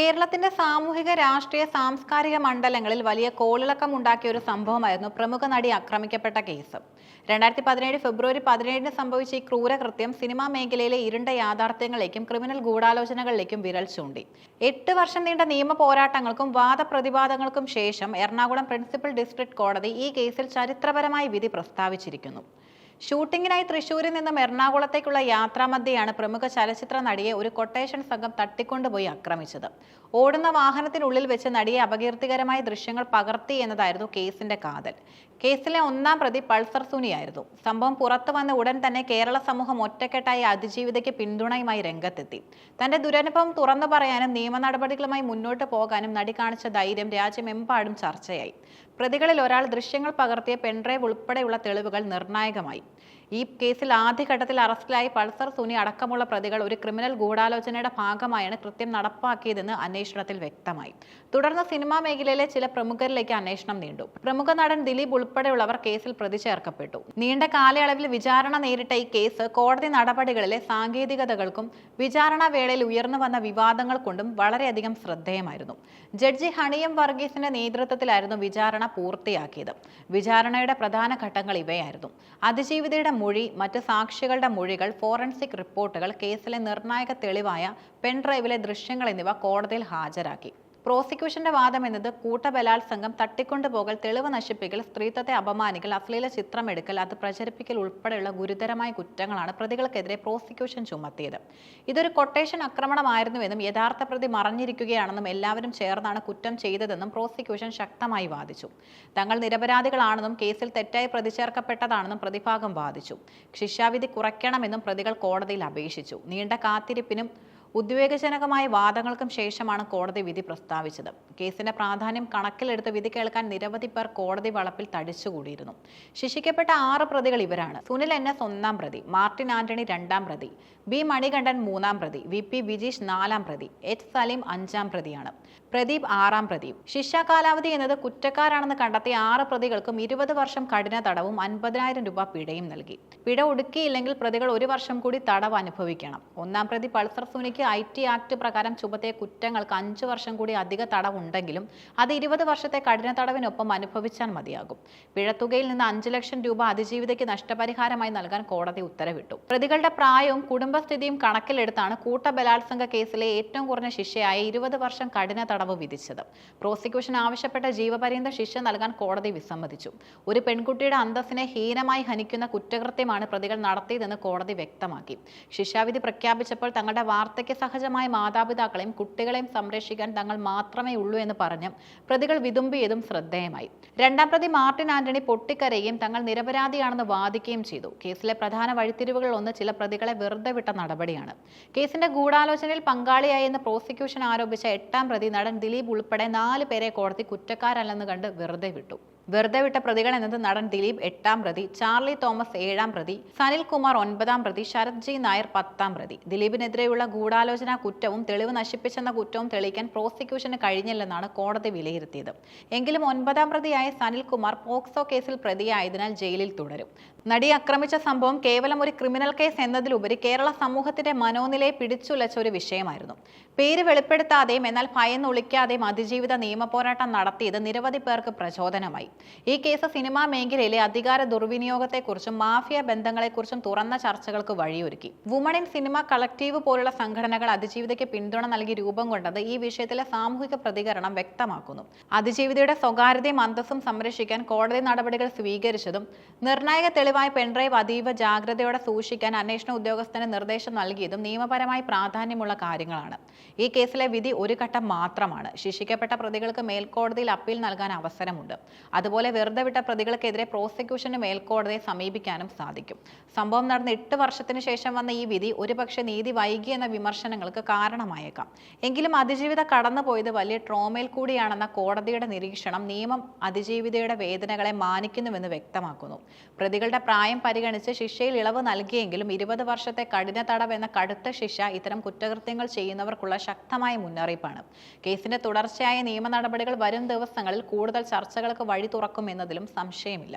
കേരളത്തിന്റെ സാമൂഹിക രാഷ്ട്രീയ സാംസ്കാരിക മണ്ഡലങ്ങളിൽ വലിയ കോളിളക്കം ഉണ്ടാക്കിയ ഒരു സംഭവമായിരുന്നു പ്രമുഖ നടി ആക്രമിക്കപ്പെട്ട കേസ്. രണ്ടായിരത്തി പതിനേഴ് ഫെബ്രുവരി പതിനേഴിന് സംഭവിച്ച ഈ ക്രൂരകൃത്യം സിനിമാ മേഖലയിലെ ഇരുണ്ട യാഥാർത്ഥ്യങ്ങളിലേക്കും ക്രിമിനൽ ഗൂഢാലോചനകളിലേക്കും വിരൽ ചൂണ്ടി. എട്ട് വർഷം നീണ്ട നിയമ പോരാട്ടങ്ങൾക്കും വാദപ്രതിവാദങ്ങൾക്കും ശേഷം എറണാകുളം പ്രിൻസിപ്പൽ ഡിസ്ട്രിക്ട് കോടതി ഈ കേസിൽ ചരിത്രപരമായ വിധി പ്രസ്താവിച്ചിരിക്കുന്നു. ഷൂട്ടിങ്ങിനായി തൃശൂരിൽ നിന്നും എറണാകുളത്തേക്കുള്ള യാത്രാമധ്യയാണ് പ്രമുഖ ചലച്ചിത്ര നടിയെ ഒരു കൊട്ടേഷൻ സംഘം തട്ടിക്കൊണ്ടുപോയി ആക്രമിച്ചത്. ഓടുന്ന വാഹനത്തിനുള്ളിൽ വെച്ച് നടിയെ അപകീർത്തികരമായ ദൃശ്യങ്ങൾ പകർത്തി എന്നതായിരുന്നു കേസിന്റെ കാതൽ. കേസിലെ ഒന്നാം പ്രതി പൾസർ സുനിയായിരുന്നു. സംഭവം പുറത്തു വന്ന ഉടൻ തന്നെ കേരള സമൂഹം ഒറ്റക്കെട്ടായി അതിജീവിതയ്ക്ക് പിന്തുണയുമായി രംഗത്തെത്തി. തന്റെ ദുരനുഭവം തുറന്നു പറയാനും നിയമ നടപടികളുമായി മുന്നോട്ട് പോകാനും നടി കാണിച്ച ധൈര്യം രാജ്യമെമ്പാടും ചർച്ചയായി. പ്രതികളിൽ ഒരാൾ ദൃശ്യങ്ങൾ പകർത്തിയ പെൺഡ്രൈവ് ഉൾപ്പെടെയുള്ള തെളിവുകൾ നിർണായകമായി. ഈ കേസിൽ ആദ്യഘട്ടത്തിൽ അറസ്റ്റിലായി പൾസർ സുനി അടക്കമുള്ള പ്രതികൾ ഒരു ക്രിമിനൽ ഗൂഢാലോചനയുടെ ഭാഗമായാണ് കൃത്യം നടപ്പാക്കിയതെന്ന് അന്വേഷണത്തിൽ വ്യക്തമായി. തുടർന്ന് സിനിമാ മേഖലയിലെ ചില പ്രമുഖരിലേക്ക് അന്വേഷണം നീണ്ടു. പ്രമുഖ നടൻ ദിലീപ് ഉൾപ്പെടെയുള്ളവർ കേസിൽ പ്രതി ചേർക്കപ്പെട്ടു നീണ്ട കാലയളവിൽ വിചാരണ നേരിട്ട ഈ കേസ് കോടതി നടപടികളിലെ സാങ്കേതികതകൾക്കും വിചാരണ വേളയിൽ ഉയർന്നു വന്ന വിവാദങ്ങൾ കൊണ്ടും വളരെയധികം ശ്രദ്ധേയമായിരുന്നു. ജഡ്ജി ഹണിയം വർഗീസിന്റെ നേതൃത്വത്തിലായിരുന്നു വിചാരണ പൂർത്തിയാക്കിയത്. വിചാരണയുടെ പ്രധാന ഘട്ടങ്ങൾ ഇവയായിരുന്നു. അതിജീവിതയുടെ മൊഴി മറ്റ് സാക്ഷികളുടെ മൊഴികൾ ഫോറൻസിക് റിപ്പോർട്ടുകൾ കേസിലെ നിർണായക തെളിവായ പെൻഡ്രൈവിലെ ദൃശ്യങ്ങൾ എന്നിവ കോടതിയിൽ ഹാജരാക്കി. പ്രോസിക്യൂഷന്റെ വാദം എന്നത് കൂട്ടബലാത്സംഗം തട്ടിക്കൊണ്ടുപോകൽ തെളിവ് നശിപ്പിക്കൽ സ്ത്രീത്വത്തെ അപമാനിക്കൽ അശ്ലീല ചിത്രമെടുക്കൽ അത് പ്രചരിപ്പിക്കൽ ഉൾപ്പെടെയുള്ള ഗുരുതരമായ കുറ്റങ്ങളാണ് പ്രതികൾക്കെതിരെ പ്രോസിക്യൂഷൻ ചുമത്തിയത്. ഇതൊരു കൊട്ടേഷൻ ആക്രമണമായിരുന്നുവെന്നും യഥാർത്ഥ പ്രതി മറഞ്ഞിരിക്കുകയാണെന്നും എല്ലാവരും ചേർന്നാണ് കുറ്റം ചെയ്തതെന്നും പ്രോസിക്യൂഷൻ ശക്തമായി വാദിച്ചു. തങ്ങൾ നിരപരാധികളാണെന്നും കേസിൽ തെറ്റായി പ്രതിചേർക്കപ്പെട്ടതാണെന്നും പ്രതിഭാഗം വാദിച്ചു. ശിക്ഷാവിധി കുറയ്ക്കണമെന്നും പ്രതികൾ കോടതിയിൽ അപേക്ഷിച്ചു. നീണ്ട കാത്തിരിപ്പിനും ഉദ്വേഗജനകമായ വാദങ്ങൾക്കും ശേഷമാണ് കോടതി വിധി പ്രസ്താവിച്ചത്. കേസിന്റെ പ്രാധാന്യം കണക്കിലെടുത്ത് വിധി കേൾക്കാൻ നിരവധി പേർ കോടതി വളപ്പിൽ തടിച്ചുകൂടിയിരുന്നു. ശിക്ഷിക്കപ്പെട്ട ആറ് പ്രതികൾ ഇവരാണ്. സുനിൽ എൻ എസ് ഒന്നാം പ്രതി മാർട്ടിൻ ആന്റണി രണ്ടാം പ്രതി ബി മണികണ്ഠൻ മൂന്നാം പ്രതി വി പി വിജീഷ് നാലാം പ്രതി എച്ച് സലീം അഞ്ചാം പ്രതിയാണ്. പ്രദീപ് ആറാം പ്രതി. ശിക്ഷാ കാലാവധി എന്നത് കുറ്റക്കാരാണെന്ന് കണ്ടെത്തിയ ആറ് പ്രതികൾക്കും ഇരുപത് വർഷം കഠിന തടവും അൻപതിനായിരം രൂപ പിഴയും നൽകി. പിഴ ഒടുക്കിയില്ലെങ്കിൽ പ്രതികൾ ഒരു വർഷം കൂടി തടവ് അനുഭവിക്കണം. ഒന്നാം പ്രതി പൾസർ സുനിക്ക് ഐ ടി ആക്ട് പ്രകാരം ചുമത്തിയ കുറ്റങ്ങൾക്ക് അഞ്ച് വർഷം കൂടി അധിക തടവുണ്ടെങ്കിലും അത് ഇരുപത് വർഷത്തെ കഠിന തടവിനൊപ്പം അനുഭവിച്ചാൽ മതിയാകും. പിഴത്തുകയിൽ നിന്ന് അഞ്ചു ലക്ഷം രൂപ അതിജീവിതയ്ക്ക് നഷ്ടപരിഹാരമായി നൽകാൻ കോടതി ഉത്തരവിട്ടു. പ്രതികളുടെ പ്രായവും കുടുംബസ്ഥിതിയും കണക്കിലെടുത്താണ് കൂട്ടബലാത്സംഗ കേസിലെ ഏറ്റവും കുറഞ്ഞ ശിക്ഷയായ ഇരുപത് വർഷം കഠിന തടവ് വിധിച്ചത്. പ്രോസിക്യൂഷൻ ആവശ്യപ്പെട്ട ജീവപര്യന്ത ശിക്ഷ നൽകാൻ കോടതി വിസമ്മതിച്ചു. ഒരു പെൺകുട്ടിയുടെ അന്തസ്സിനെ ഹീനമായി ഹനിക്കുന്ന കുറ്റകൃത്യമാണ് പ്രതികൾ നടത്തിയതെന്ന് കോടതി വ്യക്തമാക്കി. ശിക്ഷാവിധി പ്രഖ്യാപിച്ചപ്പോൾ തങ്ങളുടെ വാർദ്ധക്യ സഹജമായ മാതാപിതാക്കളെയും കുട്ടികളെയും സംരക്ഷിക്കാൻ തങ്ങൾ മാത്രമേ ഉള്ളൂ എന്ന് പറഞ്ഞ് പ്രതികൾ വിതുമ്പിയതും ശ്രദ്ധേയമായി. രണ്ടാം പ്രതി മാർട്ടിൻ ആന്റണി പൊട്ടിക്കരയുകയും തങ്ങൾ നിരപരാധിയാണെന്ന് വാദിക്കുകയും ചെയ്തു. കേസിലെ പ്രധാന വഴിത്തിരിവുകൾ ഒന്ന് ചില പ്രതികളെ വെറുതെ വിട്ട നടപടിയാണ്. കേസിന്റെ ഗൂഢാലോചനയിൽ പങ്കാളിയായി എന്ന് പ്രോസിക്യൂഷൻ ആരോപിച്ച എട്ടാം പ്രതി നടൻ ദിലീപ് ഉൾപ്പെടെ നാല് പേരെ കോടതി കുറ്റക്കാരല്ലെന്ന് കണ്ട് വെറുതെ വിട്ടു. വെറുതെ വിട്ട പ്രതികൾ എന്നത് നടൻ ദിലീപ് എട്ടാം പ്രതി ചാർലി തോമസ് ഏഴാം പ്രതി സനിൽ കുമാർ ഒൻപതാം പ്രതി ശരത് ജി നായർ പത്താം പ്രതി. ദിലീപിനെതിരെയുള്ള ഗൂഢാലോചന കുറ്റവും തെളിവ് നശിപ്പിച്ചെന്ന കുറ്റവും തെളിയിക്കാൻ പ്രോസിക്യൂഷന് കഴിഞ്ഞില്ലെന്നാണ് കോടതി വിലയിരുത്തിയത്. എങ്കിലും ഒൻപതാം പ്രതിയായ സനിൽ കുമാർ പോക്സോ കേസിൽ പ്രതിയായതിനാൽ ജയിലിൽ തുടരും. നടി ആക്രമിച്ച സംഭവം കേവലം ഒരു ക്രിമിനൽ കേസ് എന്നതിലുപരി കേരള സമൂഹത്തിന്റെ മനോനിലയെ പിടിച്ചുലച്ച ഒരു വിഷയമായിരുന്നു. പേര് വെളിപ്പെടുത്താതെയും എന്നാൽ ഭയന്നൊളിക്കാതെയും അതിജീവിത നിയമ പോരാട്ടം നടത്തിയത് നിരവധി പേർക്ക് പ്രചോദനമായി. ഈ കേസ് സിനിമാ മേഖലയിലെ അധികാര ദുർവിനിയോഗത്തെക്കുറിച്ചും മാഫിയ ബന്ധങ്ങളെക്കുറിച്ചും തുറന്ന ചർച്ചകൾക്ക് വഴിയൊരുക്കി. വുമൺ ഇൻ സിനിമ കളക്റ്റീവ് പോലുള്ള സംഘടനകൾ അതിജീവിതയ്ക്ക് പിന്തുണ നൽകി രൂപം കൊണ്ടത് ഈ വിഷയത്തിലെ സാമൂഹിക പ്രതികരണം വ്യക്തമാക്കുന്നു. അതിജീവിതയുടെ സ്വകാര്യതയും അന്തസ്സും സംരക്ഷിക്കാൻ കോടതി നടപടികൾ സ്വീകരിച്ചതും നിർണായക തെളിവായ പെൺഡ്രൈവ് അതീവ ജാഗ്രതയോടെ സൂക്ഷിക്കാൻ അന്വേഷണ ഉദ്യോഗസ്ഥന് നിർദ്ദേശം നൽകിയതും നിയമപരമായി പ്രാധാന്യമുള്ള കാര്യങ്ങളാണ്. ഈ കേസിലെ വിധി ഒരു ഘട്ടം മാത്രമാണ്. ശിക്ഷിക്കപ്പെട്ട പ്രതികൾക്ക് മേൽക്കോടതിയിൽ അപ്പീൽ നൽകാൻ അവസരമുണ്ട്. അതുപോലെ വെറുതെ വിട്ട പ്രതികൾക്കെതിരെ പ്രോസിക്യൂഷന് മേൽക്കോടതിയെ സമീപിക്കാനും സാധിക്കും. സംഭവം നടന്ന എട്ട് വർഷത്തിന് ശേഷം വന്ന ഈ വിധി ഒരുപക്ഷെ നീതി വൈകി എന്ന വിമർശനങ്ങൾക്ക് കാരണമായേക്കാം. എങ്കിലും അതിജീവിത കടന്നുപോയത് വലിയ ട്രോമയിൽ കൂടിയാണെന്ന കോടതിയുടെ നിരീക്ഷണം നിയമം അതിജീവിതയുടെ വേദനകളെ മാനിക്കുന്നുവെന്ന് വ്യക്തമാക്കുന്നു. പ്രതികളുടെ പ്രായം പരിഗണിച്ച് ശിക്ഷയിൽ ഇളവ് നൽകിയെങ്കിലും ഇരുപത് വർഷത്തെ കഠിന തടവ് എന്ന കടുത്ത ശിക്ഷ ഇത്തരം കുറ്റകൃത്യങ്ങൾ ചെയ്യുന്നവർക്കുള്ള ശക്തമായ മുന്നറിയിപ്പാണ്. കേസിന്റെ തുടർച്ചയായ നിയമ നടപടികൾ വരും ദിവസങ്ങളിൽ കൂടുതൽ ചർച്ചകൾക്ക് വഴി തുറക്കുമെന്നതിലും സംശയമില്ല.